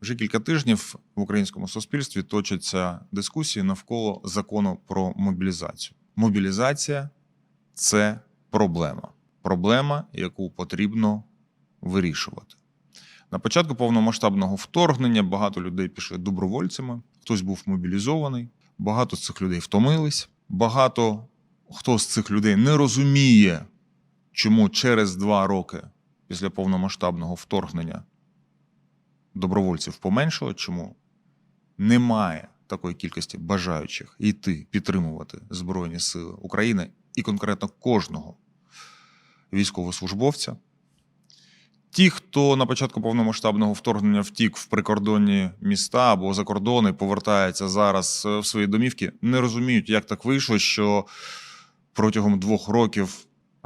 Вже кілька тижнів в українському суспільстві точаться дискусії навколо закону про мобілізацію. Мобілізація це проблема. Проблема, яку потрібно вирішувати. На початку повномасштабного вторгнення багато людей пішли добровольцями, хтось був мобілізований, багато з цих людей втомились, багато хто з цих людей не розуміє, чому через два роки після повномасштабного вторгнення добровольців поменшало, чому немає такої кількості бажаючих йти підтримувати Збройні Сили України і конкретно кожного військовослужбовця. Ті, хто на початку повномасштабного вторгнення втік в прикордонні міста або за кордони, повертаються зараз е, в свої домівки, не розуміють, як так вийшло, що протягом двох років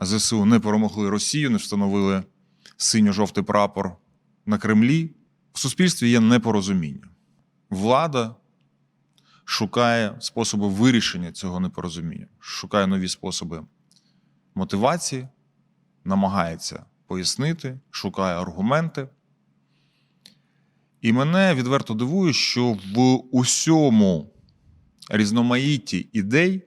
ЗСУ не перемогли Росію, не встановили синьо-жовтий прапор на Кремлі. В суспільстві є непорозуміння. Влада шукає способи вирішення цього непорозуміння, шукає нові способи мотивації, намагається пояснити, шукає аргументи. І мене відверто дивує, що в усьому різноманітті ідей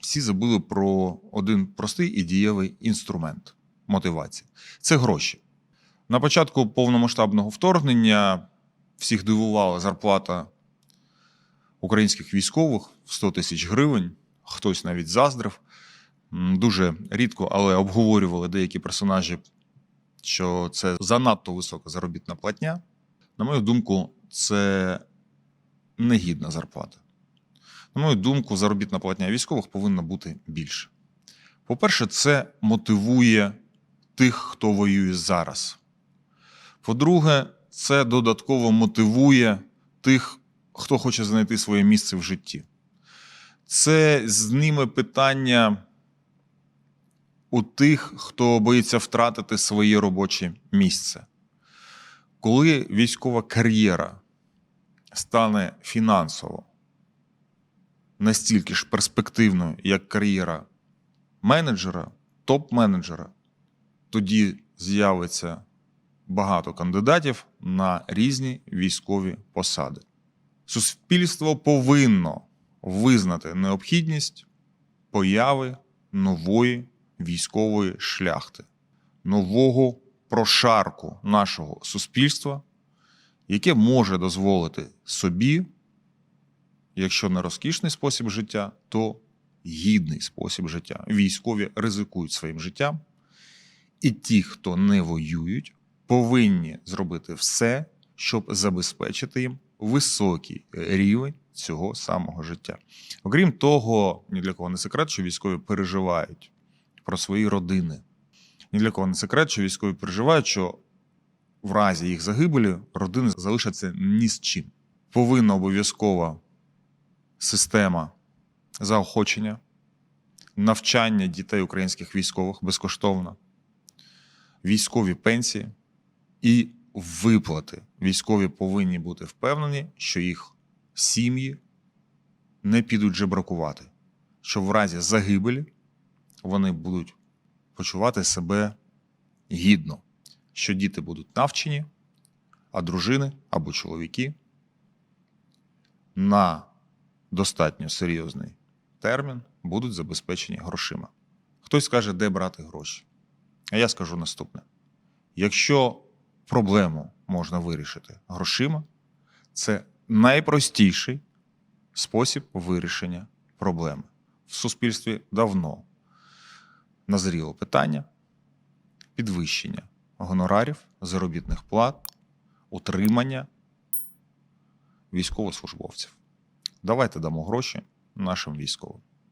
всі забули про один простий і дієвий інструмент мотивації це гроші. На початку повномасштабного вторгнення всіх дивувала зарплата українських військових в 100 тисяч гривень, хтось навіть заздрив. Дуже рідко, але обговорювали деякі персонажі, що це занадто висока заробітна платня. На мою думку, це негідна зарплата. На мою думку, заробітна платня військових повинна бути більше. По-перше, це мотивує тих, хто воює зараз. По-друге, це додатково мотивує тих, хто хоче знайти своє місце в житті. Це зніме питання у тих, хто боїться втратити своє робоче місце. Коли військова кар'єра стане фінансово настільки ж перспективною, як кар'єра менеджера, топ-менеджера, тоді з'явиться багато кандидатів на різні військові посади. Суспільство повинно визнати необхідність появи нової військової шляхти, нового прошарку нашого суспільства, яке може дозволити собі, якщо не розкішний спосіб життя, то гідний спосіб життя. Військові ризикують своїм життям, і ті, хто не воюють, повинні зробити все, щоб забезпечити їм високий рівень цього самого життя. Окрім того, ні для кого не секрет, що військові переживають про свої родини. Ні для кого не секрет, що військові переживають, що в разі їх загибелі родини залишаться ні з чим. Повинна обов'язкова система заохочення, навчання дітей українських військових безкоштовно, військові пенсії і виплати. Військові повинні бути впевнені, що їх сім'ї не підуть жебракувати, що в разі загибелі вони будуть почувати себе гідно, що діти будуть навчені, а дружини або чоловіки на достатньо серйозний термін будуть забезпечені грошима. Хтось скаже, де брати гроші. А я скажу наступне: якщо проблему можна вирішити грошима, це найпростіший спосіб вирішення проблеми. В суспільстві давно назріло питання підвищення гонорарів, заробітних плат, утримання військовослужбовців. Давайте дамо гроші нашим військовим.